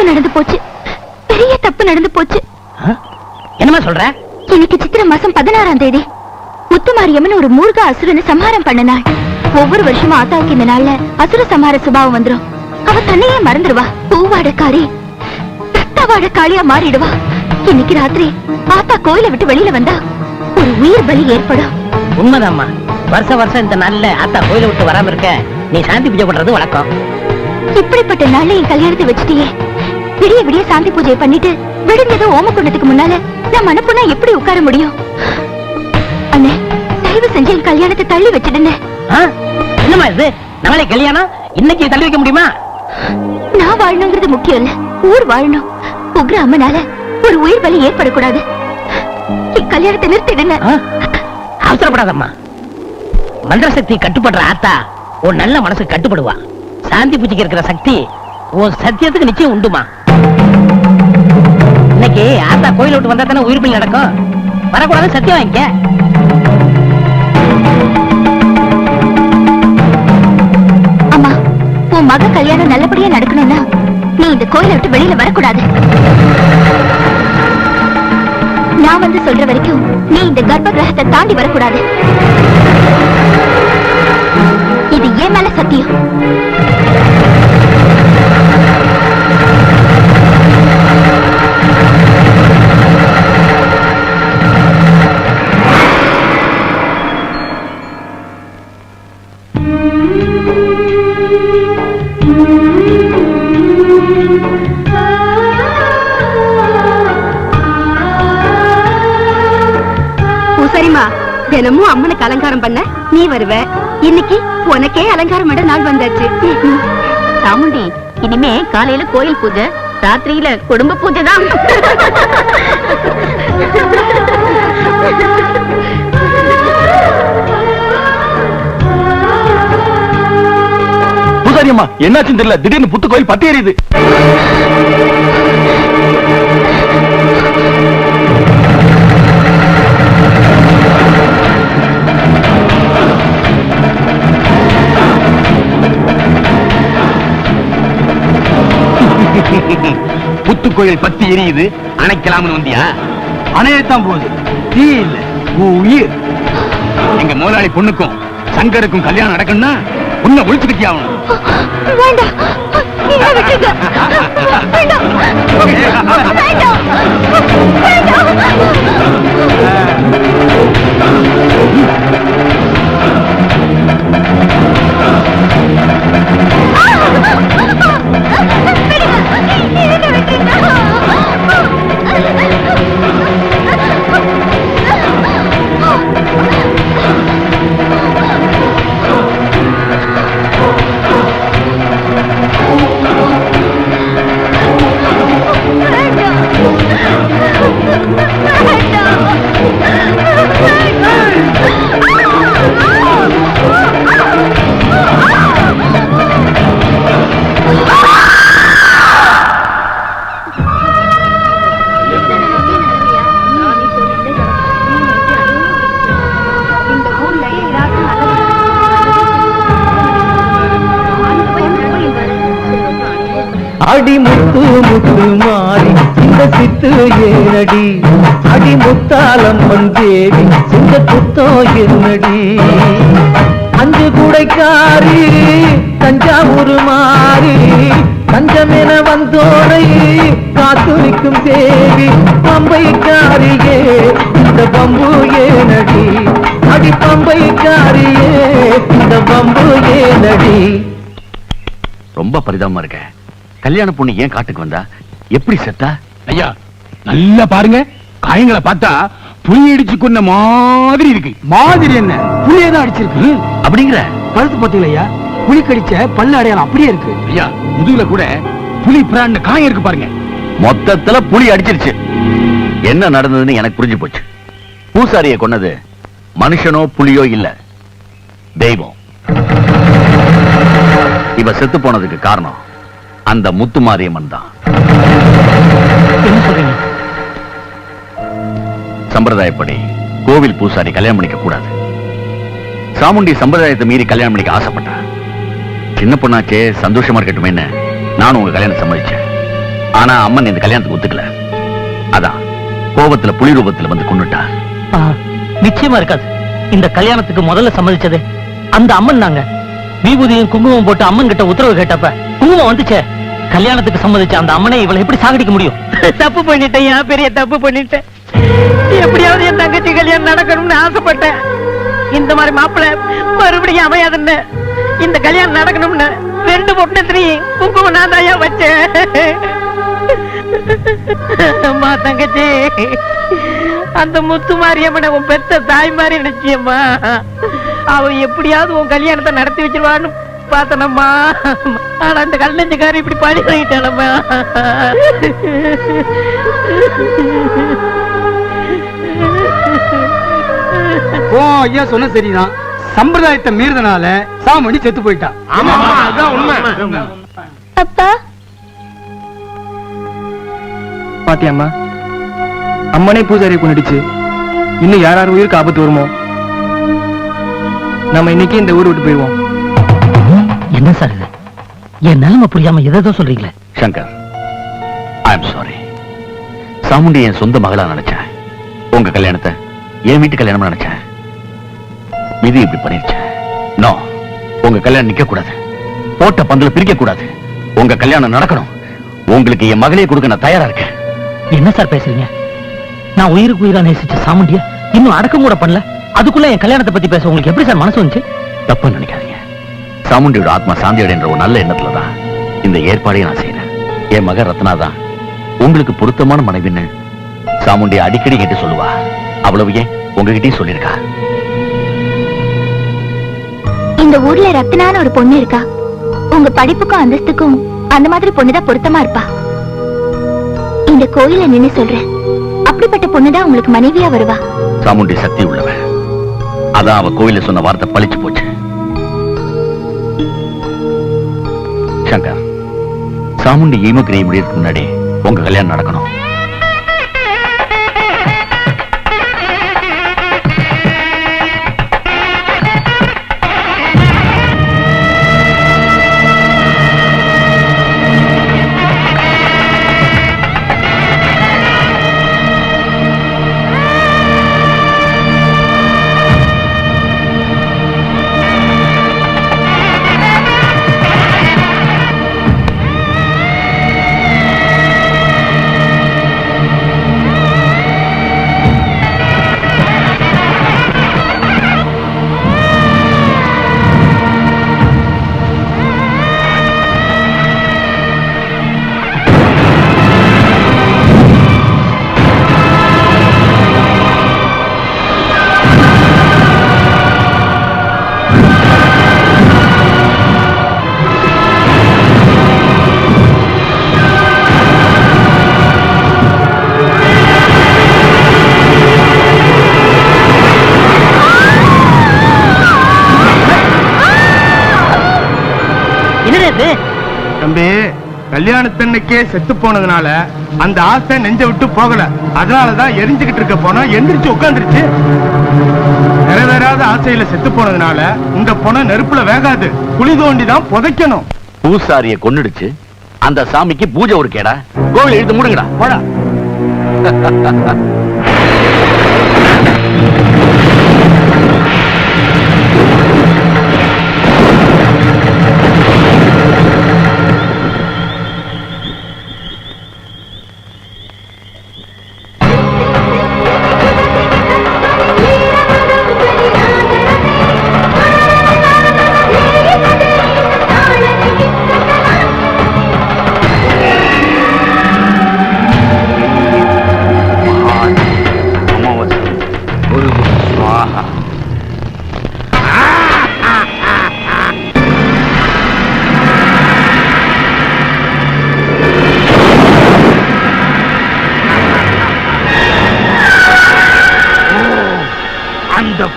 தப்பு நடந்து போச்சு. பெரிய தப்பு நடந்து போச்சு. என்னமா சொல்ற? இன்னைக்கு சித்திரை மாசம் பதினாறாம் தேதி முத்துமாரியம்மன் ஒரு மூர்க்க அசுரனை சம்ஹாரம் பண்ண நாள். ஒவ்வொரு வருஷமும் ஆத்தாவுக்கு இந்த நாள்ல அசுர சம்ஹார சுபாவம் வந்துரும். அவ தன்னையே மறந்துடுவா. பூவாடக்காரி ரத்தவாடக்காளியா மாறிடுவா. இன்னைக்கு ராத்திரி ஆத்தா கோயிலை விட்டு வெளியில வந்தா ஒரு உயிர் பலி ஏற்படும். உண்மைதாம்மா. வருஷ வருஷம் இந்த நாள்ல ஆத்தா கோயிலை விட்டு வராம இருக்க நீ சாந்தி பூஜை பண்றது வழக்கம். இப்படிப்பட்ட நாள்ல என் கல்யாணத்தை வச்சுட்டியே. விடிய விடிய சாந்தி பூஜை பண்ணிட்டு விடுஞ்சதும் ஓம குண்டத்துக்கு முன்னால நான் மனப்புனா எப்படி உட்கார முடியும்? அண்ணே தயவு செஞ்சு என் கல்யாணத்தை தள்ளி வச்சிடுங்க. ஆ? என்னம்மா இது? நாளை கல்யாணம்? இன்னைக்கு தள்ளி வைக்க முடியுமா? நான் வாழணுங்கிறது முக்கியம் இல்ல. ஊர் வாழணும். உக்ர அம்மனால ஒரு உயிர் பலி ஏற்படக்கூடாது. என் கல்யாணத்தை நிறுத்திடுங்க? அவசரப்படாதம்மா. மந்திர சக்தி கட்டுப்படுற ஆத்தா உன் நல்ல மனசு கட்டுப்படுவா. சாந்தி பூஜைக்கு இருக்கிற சக்தி உன் சத்தியத்துக்கு நிச்சயம் உண்டுமா? இன்னைக்கு ஆத்தா கோயில விட்டு வந்தா தானே உயிர் பலி நடக்கும்? வரக்கூடாது சத்தியம் வாங்கிக்க. அம்மா உன் மக கல்யாணம் நல்லபடியா நடக்கணும்னா நீ இந்த கோயிலை விட்டு வெளியில வரக்கூடாது. நான் வந்து சொல்ற வரைக்கும் நீ இந்த கர்ப்ப கிரகத்தை தாண்டி வரக்கூடாது. இது ஏன் மேல சத்தியம். தினமும் அம்மனுக்கு அலங்காரம் பண்ண? நீ வருவ. இன்னைக்கு உனக்கே அலங்காரம் பண்ண நாள் வந்தாச்சு. சாமுண்டி இனிமே காலையில கோயில் பூஜை ராத்திரியில குடும்ப பூஜை தான். பூசாரி அம்மா என்னாச்சுன்னு தெரியல. திடீர்னு புத்து கோயில் பத்தி எரியுது. புத்து கோயில் பத்தி எரியுது. அணைக்கலாம்னு வந்தியா? அணையத்தான் போகுது. தீ இல்ல உயிர். எங்க முதலாளி பொண்ணுக்கும் சங்கருக்கும் கல்யாணம் நடக்கணும்னா உன்னை ஒழிச்சுக்கிட்டே ஆகணும். வேண்டாம். என்னை குடைக்காரி தஞ்சாவூர் மாறி தஞ்சமென வந்தோரை காத்து நிற்கும் தேவி பம்பைக்காரியே இந்த பம்பு ஏனடி? அடி பம்பைக்காரியே இந்த பம்பு ஏனடி? ரொம்ப பரிதாபமா இருக்க. கல்யாண பொண்ணு ஏன் காட்டுக்கு வந்தா? எப்படி செத்தா? ஐயா நல்லா பாருங்க. காயங்களை பார்த்தா புலி அடிச்சு கொண்ட மாதிரி இருக்கு. மாதிரி என்ன? புளியே தான் அடிச்சிருக்கு. அப்படிங்கிற? கழுத்து பார்த்தீங்களா ஐயா? புலி கடிச்ச பல்லு அடையாளம் அப்படியே இருக்கு. ஐயா முதுகுல கூட புலி பிராண்ட காயம் இருக்கு பாருங்க. மொத்தத்துல புலி அடிச்சிருச்சு. என்ன நடந்ததுன்னு எனக்கு புரிஞ்சு போச்சு. பூசாரிய கொன்னது மனுஷனோ புலியோ இல்ல. தெய்வம். இவ செத்து போனதுக்கு காரணம் அந்த முத்து மாரியம்மன் தான். சம்பிரதாயப்படி கோவில் பூசாரி கல்யாணம் பண்ணிக்க கூடாது. சாமுண்டி சம்பிரதாயத்தை மீறி கல்யாணம் பண்ணிக்க ஆசைப்பட்டா. சின்ன பொண்ணாச்சே சந்தோஷமா இருக்கட்டுமேன்னு நானும் உங்க கல்யாணம் சம்மதிச்சேன். ஆனா அம்மன் இந்த கல்யாணத்துக்கு ஒத்துக்கல. அதான் கோபத்துல புலி ரூபத்துல வந்து கொண்டுட்டா ஆ, நிச்சயமா இருக்காது. இந்த கல்யாணத்துக்கு முதல்ல சம்மதிச்சது அந்த அம்மன் நாங்க விபூதியும் குங்குமம் போட்டு அம்மன் கிட்ட உத்தரவு கேட்டப்ப குங்குமம் வந்துச்சே. கல்யாணத்துக்கு சம்மதிச்ச அந்த அம்மனை இவளை எப்படி சாகடிக்க முடியும்? தப்பு பண்ணிட்டேன் ஏன் பெரிய தப்பு பண்ணிட்டேன். எப்படியாவது என் தங்கச்சி கல்யாணம் நடக்கணும்னு ஆசைப்பட்டேன். இந்த மாதிரி மாப்பிள்ளை மறுபடியும் அமையாதுன்னு இந்த கல்யாணம் நடக்கணும்னு ரெண்டு பொட்டத்திலையும் குங்குமம் நான் தான் வச்சேன். அம்மா தங்கச்சி அந்த முத்து மாரியம்மனை உன் பெத்த தாய் மாதிரி நினைச்சியம்மா. அவ எப்படியாவது உன் கல்யாணத்தை நடத்தி வச்சிருவான்னு பார்த்தனம்மா. ஆனா அந்த கல்லஞ்சக்காரி இப்படி பழி வாங்கிட்டானம்மா ஓ ஐயா சொன்ன சரிதான். சம்பிரதாயத்தை மீறதுனால சாமணி செத்து போயிட்டா. அப்பா. பாத்தியாம்மா அம்மனே பூஜாரியை கொண்டுடுச்சு இன்னும் யார் யார் உயிருக்கு ஆபத்து வருமோ? நம்ம இன்னைக்கு இந்த ஊர் விட்டு போயிடுவோம். என்ன சார் இது? என் நிலைமை புரியாம எதோ சொல்றீங்களே. Shankar I am sorry Chamundi என் சொந்த மகளா நினைச்சேன். உங்க கல்யாணத்தை என் வீட்டு கல்யாணம் நினைச்சேன். விதி இப்படி பண்ணிருச்சு. நோ உங்க கல்யாணம் நிக்க கூடாது போட்ட பந்தல பிரிக்க கூடாது உங்க கல்யாணம் நடக்கணும். உங்களுக்கு என் மகளே கொடுக்க நான் தயாரா இருக்கேன். என்ன சார் பேசுறீங்க? நான் உயிருக்கு உயிரா நேசிச்ச சாமுண்டிய இன்னும் அடக்கம் கூட பண்ணல. அதுக்குள்ள என் கல்யாணத்தை பத்தி பேச உங்களுக்கு எப்படி சார் மனசு வந்துச்சு? தப்பா நினைக்காதீங்க. சாமுண்டியோட ஆத்மா சாந்தி அடைன்ற ஒரு நல்ல எண்ணத்துல தான் இந்த ஏற்பாடையும் நான் செய்யறேன் என் மக ரத்னா தான் உங்களுக்கு பொருத்தமான மனைவின்னு சாமுண்டி அடிக்கடி கேட்டு சொல்லுவா. அவ்வளவு ஏன் உங்ககிட்டயும் சொல்லியிருக்கா? இந்த ஊர்ல ரத்னான்னு ஒரு பொண்ணு இருக்கா? உங்க படிப்புக்கும் அந்தஸ்துக்கும் அந்த மாதிரி பொண்ணுதான் பொருத்தமா இருப்பா. இந்த கோயில நின்னு சொல்றேன். அப்படிப்பட்ட பொண்ணுதான் உங்களுக்கு மனைவியா வருவா? சாமுண்டி சக்தி உள்ளவன். அதான் அவ கோயில சொன்ன வார்த்தை பழிச்சு போச்சு. சங்கர் சாமுண்டி ஈமக்கிரியை முடியறதுக்கு முன்னாடி உங்க கல்யாணம் நடக்கணும். கல்யாணத்தன்னைக்கே செத்து போனதுனால அந்த ஆசை நெஞ்ச விட்டு போகல. அதனாலதான் எரிஞ்சுக்கிட்டு இருக்க போனா எந்திரிச்சு உட்காந்துருச்சு நிறைவேறாத ஆசையில செத்து போனதுனால இந்த பொணம் நெருப்புல வேகாது. குழி தோண்டிதான் புதைக்கணும். பூசாரிய கொன்னுடுச்சு. அந்த சாமிக்கு பூஜை ஒரு கேடா. கோவில் எழுத்து மூடுங்கடா. போடா.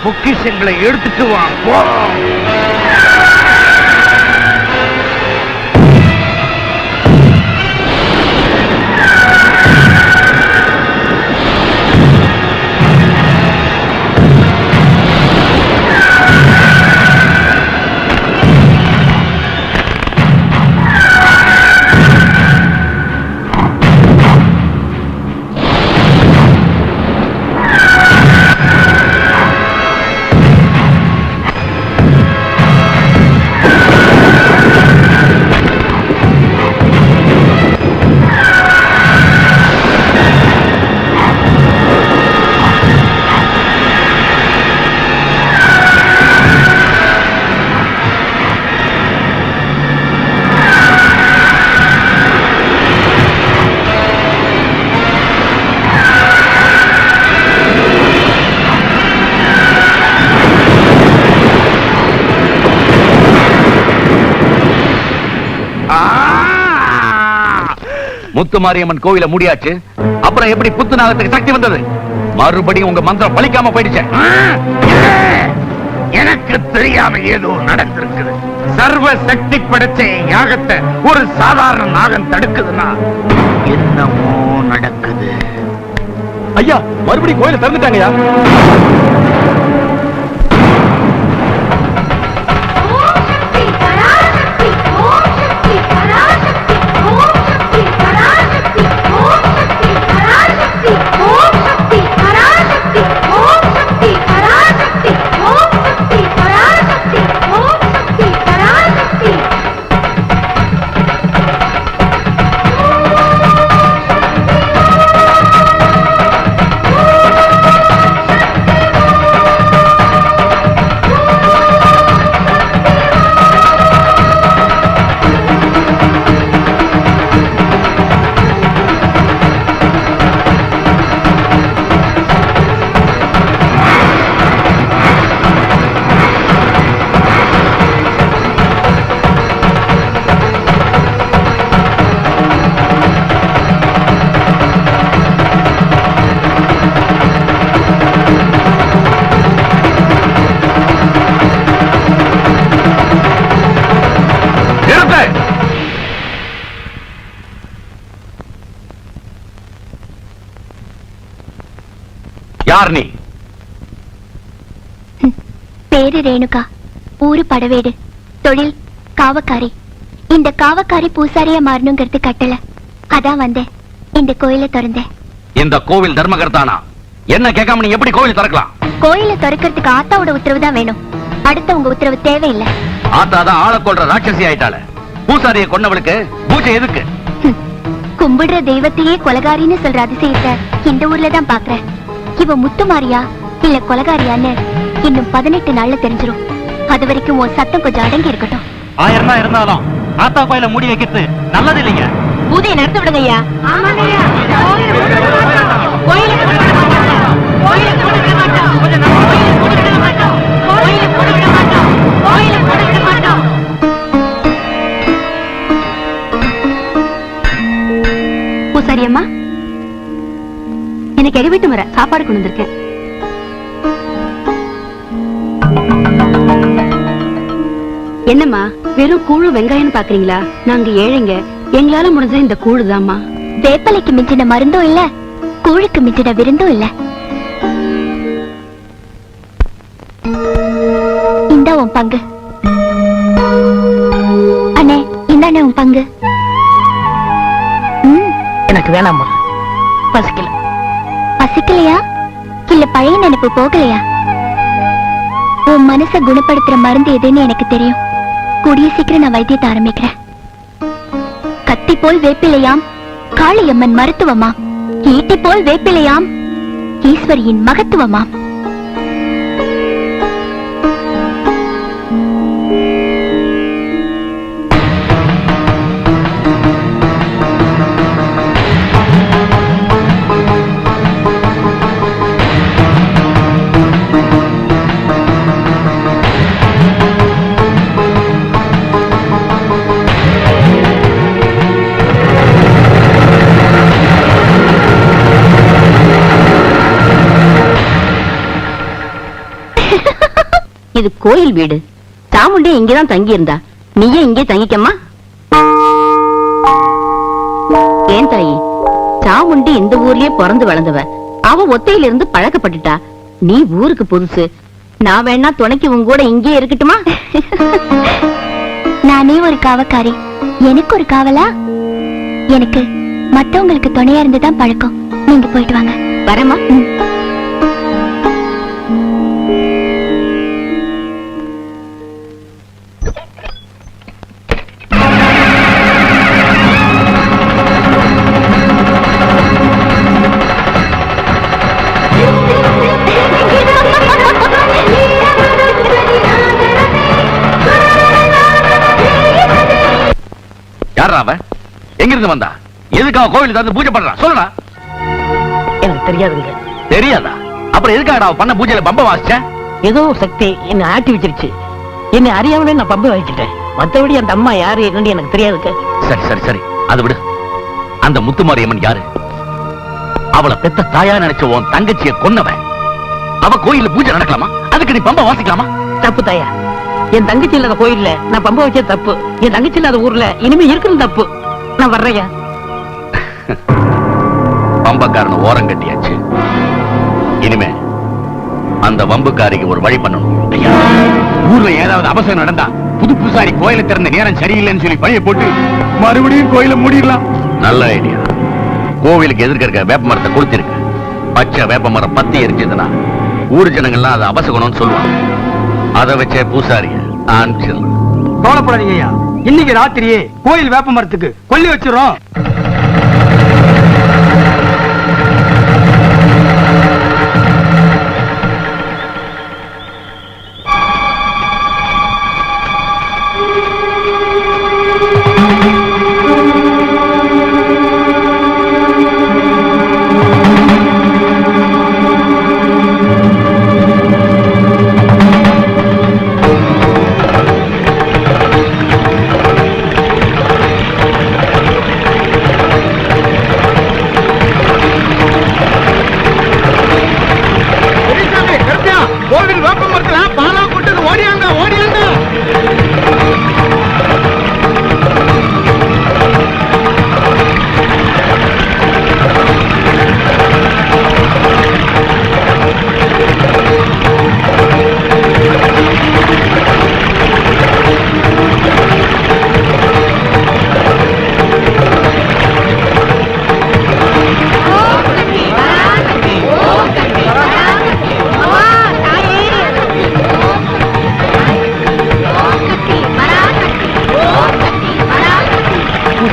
பொக்கிஷங்களை எடுத்துட்டு வா. முத்து மாரியம்மன் கோவில முடியாச்சு. அப்புறம் எப்படி புத்து நாகத்துக்கு சக்தி வந்தது? மறுபடியும் உங்க மந்திரம் பலிக்காம போயிடுச்சு. எனக்கு தெரியாம ஏதோ நடந்திருக்குது. சர்வ சக்தி படைச்ச யாகத்தை ஒரு சாதாரண நாகம் தடுக்குதுன்னா என்னமோ நடக்குது. ஐயா மறுபடியும் கோயில திறந்துட்டாங்கய்யா. யார் நீ பேரு ரேணுகா. ஊரு படவேடு. தொழில் காவக்காரி. இந்த காவக்காரி பூசாரியா மாறணுங்கிறது கட்டளை அதான் வந்தேன். இந்த கோயிலை திறந்தேன். இந்த கோவில் தர்மகர்த்தானா? என்ன கேட்காம நீ எப்படி கோவில் திறக்கலாம்? கோயிலை திறக்கிறதுக்கு ஆத்தாவோட உத்தரவு தான் வேணும். அடுத்த உங்க உத்தரவு தேவையில்லை. ஆத்தாதான் ஆளை கொள்ற ராட்சசி ஆயிட்டாள. பூசாரியை கொன்னவளுக்கு பூஜை எதுக்கு. கும்பிடுற தெய்வத்தையே கொலகாரின்னு சொல்ற அதிசயத்தை இந்த ஊர்ல தான் பாக்குறேன். இவ முத்துமாரியா இல்ல கொலகாரியான்னு இன்னும் பதினெட்டு நாள்ல தெரிஞ்சிரும். அது வரைக்கும் உன் சத்தம் கொஞ்சம் அடங்கி இருக்கட்டும். ஆயிரம் தான் இருந்தாலும் ஆத்தா கோயில மூடி வைக்கிறது நல்லது இல்லைங்க பூஜையை நடத்த விடுங்க ஐயா சாப்பாடு கொண்டு வந்திருக்கேன். என்னம்மா வெறும் கூழு வெங்காயம்னு பாக்குறீங்களா நாங்க ஏழைங்க. எங்களால முடிஞ்ச இந்த கூழு தாம்மா. வேப்பலைக்கு மிஞ்சின மருந்தும் இல்ல கூழுக்கு மிஞ்சின விருந்தும் இல்ல. இந்த உன் பங்கு. அண்ணே இந்தாண்ணே உன் பங்கு. ம், எனக்கு வேணாம்மா பசிக்கல. பசிக்கலையா? இல்ல பழைய நினைப்பு போகலையா? உன் மனச குணப்படுத்துற மருந்து எதுன்னு எனக்கு தெரியும். கூடிய சீக்கிரம் நான் வைத்தியத்தை ஆரம்பிக்கிறேன். கத்தி போல் வேப்பிலையாம் காளியம்மன் மருத்துவமாம். ஈட்டி போல் வேப்பிலையாம் ஈஸ்வரியின் மகத்துவமாம். இது கோயில் வீடு. சாமுண்டி இங்கதான் தங்கி இருந்தா நீயே இங்கே தங்கிக்கம்மா. ஏன் தாயி சாமுண்டி இந்த ஊர்லயே பிறந்து வளர்ந்தவ. அவ ஒத்தையில இருந்து பழக்கப்பட்டுட்டா. நீ ஊருக்கு புதுசு. நான் வேணா துணைக்கு உன் கூட இங்கே இருக்கட்டுமா? நானே ஒரு காவக்காரி. எனக்கு ஒரு காவலா? எனக்கு மத்தவங்களுக்கு துணையா இருந்துதான் பழக்கம். நீங்க போயிட்டு வாங்க. வரமா இருந்து வந்தா? எதுக்கு அவன் கோவில் தந்து பூஜை பண்றான் சொல்லுடா. எனக்கு தெரியாதுங்க. தெரியாதா? அப்புறம் எதுக்காக பண்ண பூஜையில பம்ப வாசிச்ச? ஏதோ சக்தி என்னை ஆட்டி வச்சிருச்சு. என்னை அறியாமலே நான் பம்பு வச்சுட்டேன். மத்தபடி அந்த அம்மா யாரு என்னன்னு எனக்கு தெரியாதுங்க. சரி சரி சரி. அது விடு. அந்த முத்துமாரியம்மன் யாரு? அவளை பெத்த தாயா நினைச்ச உன் தங்கச்சிய கொன்னவன். அவ கோயில்ல பூஜை நடக்கலாமா? அதுக்கு நீ பம்ப வாசிக்கலாமா? தப்பு தாயா. என் தங்கச்சி இல்லாத கோயில்ல நான் பம்ப வச்ச தப்பு. என் தங்கச்சி இல்லாத ஊர்ல இனிமே இருக்கிறது தப்பு. நான் வர்றையா? பம்பக்காரனை ஓரம் கட்டியாச்சு. இனிமே அந்த வம்புக்காரிக்கு ஒரு வழி பண்ணணும். ஊர்ல ஏதாவது அவசரம் நடந்தா புது புதுசாரி கோயிலை திறந்த நேரம் சரியில்லைன்னு சொல்லி பழைய போட்டு மறுபடியும் கோயில மூடிடலாம். நல்ல ஐடியா. கோவிலுக்கு எதிர்க்க இருக்க வேப்ப மரத்தை கொடுத்திருக்கு. பச்சை வேப்ப மரம் பத்தி எரிஞ்சதுன்னா ஊர் ஜனங்கள்லாம் அதை அவசகணும்னு சொல்லுவாங்க. அதை வச்ச பூசாரிய அனுப்பிச்சிடலாம் கவலைப்படாதீங்க ஐயா. இன்னைக்கு ராத்திரியே கோயில் வேப்ப மரத்துக்கு கொல்லி வச்சிடறோம்.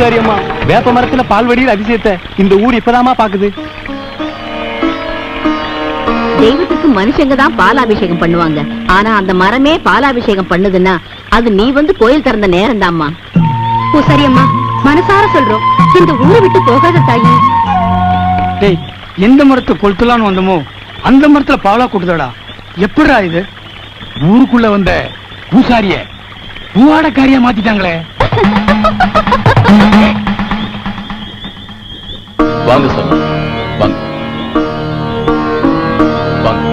அம்மா. வேப்ப மரத்துல பால்வடியில் அதிசயத்தை இந்த ஊர் இப்பதாமா பாக்குது. தெய்வத்துக்கு மனுஷங்க தான் பாலாபிஷேகம் பண்ணுவாங்க. ஆனா அந்த மரமே பாலாபிஷேகம் பண்ணுதுன்னா அது நீ வந்து கோயில் திறந்த நேரம் தாம்மா பூசாரி அம்மா. மனசார சொல்றோம். இந்த ஊரை விட்டு போகாத தாயி. டேய் எந்த மரத்தை கொளுத்தலான்னு வந்தோமோ அந்த மரத்துல பாலா கொடுத்தடா. எப்படிடா இது? ஊருக்குள்ள வந்த பூசாரிய பூவாடக்காரியா மாத்திட்டாங்களே. வாங்க சார் வாங்க. வாங்க.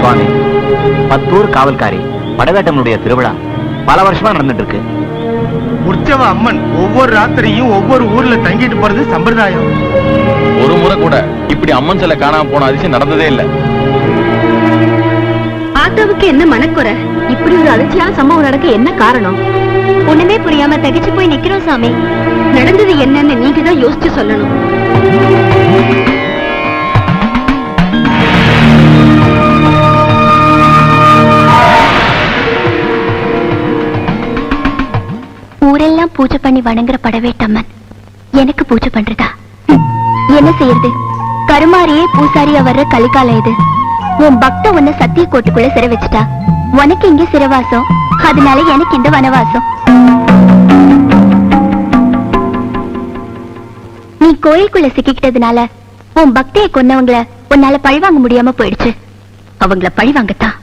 சுவாமி பத்தூர் காவல்காரி படவேட்டமனுடைய திருவிழா பல வருஷமா நடந்துட்டு இருக்கு. உற்சவ அம்மன் ஒவ்வொரு ராத்திரியும் ஒவ்வொரு ஊர்ல தங்கிட்டு போறது சம்பிரதாயம். ஒரு முறை கூட இப்படி அம்மன் சிலை காணாம போன அதிசயம் நடந்ததே இல்ல. ஆத்தாவுக்கு என்ன மனக்குறை? இப்படி ஒரு அதிர்ச்சியான சம்பவம் நடக்க என்ன காரணம்? ஒண்ணுமே புரியாம தகச்சு போய் நிக்கிறோம் சாமி. நடந்தது என்னன்னு நீங்க தான் யோசிச்சு சொல்லணும். பூஜை பண்ணி வணங்குற படவேட்டம்மன் எனக்கு பூஜை பண்றதா? என்ன செய்யறது? கருமாரியே பூசாரியா வர்ற கலிகாலம் இது. உன் பக்த உன்னை சத்திய கோட்டுக்குள்ள சிற வச்சுட்டா. உனக்கு இங்க சிறவாசம் அதனால எனக்கு இந்த வனவாசம். நீ கோயிலுக்குள்ள சிக்கிக்கிட்டதுனால உன் பக்தியை கொன்னவங்கள உன்னால பழிவாங்க முடியாம போயிடுச்சு. அவங்கள பழிவாங்கத்தான்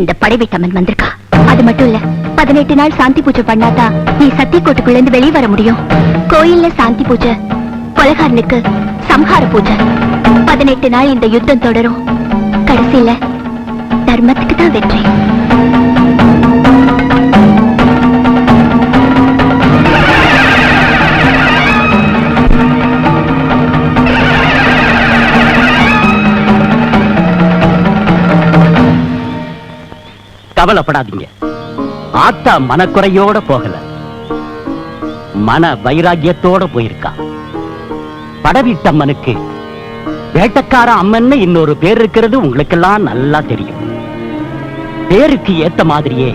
இந்த படைவீட்டம்மன் வந்திருக்கா. அது மட்டும் இல்ல பதினெட்டு நாள் சாந்தி பூஜை பண்ணாதான் நீ சத்தியக்கோட்டுக்குள்ள இருந்து வெளியே வர முடியும். கோயில்ல சாந்தி பூஜை கொலகாரனுக்கு சம்ஹார பூஜை. பதினெட்டு நாள் இந்த யுத்தம் தொடரும். கடைசியில தர்மத்துக்கு தான் வெற்றி. கவலைப்படாதீங்க. ஆத்தா மனக்குறையோட போகல. மன வைராகியத்தோட போயிருக்கா. படவீட்டம்மனுக்கு வேட்டக்கார அம்மன்னு இன்னொரு பேர் இருக்கிறது உங்களுக்கெல்லாம் நல்லா தெரியும். பேருக்கு ஏத்த மாதிரியே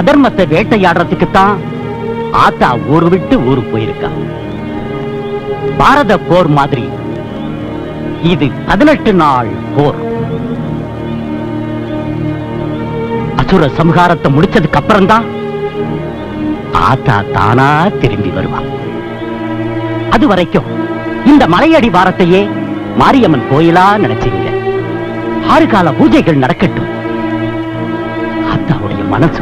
அதர்மத்தை வேட்டையாடுறதுக்கு தான் ஆத்தா ஊர் விட்டு ஊர் போயிருக்கா. பாரத போர் மாதிரி இது பதினெட்டு நாள் போர். அசுர சம்ஹாரத்தை முடிச்சதுக்கு அப்புறம் தான் ஆத்தா தானா திரும்பி வருவான் அது வரைக்கும் இந்த மலையடி வாரத்தையே மாரியம்மன் கோயிலா நினைச்சீங்க ஆறு கால பூஜைகள் நடக்கட்டும். அத்தாவுடைய மனசு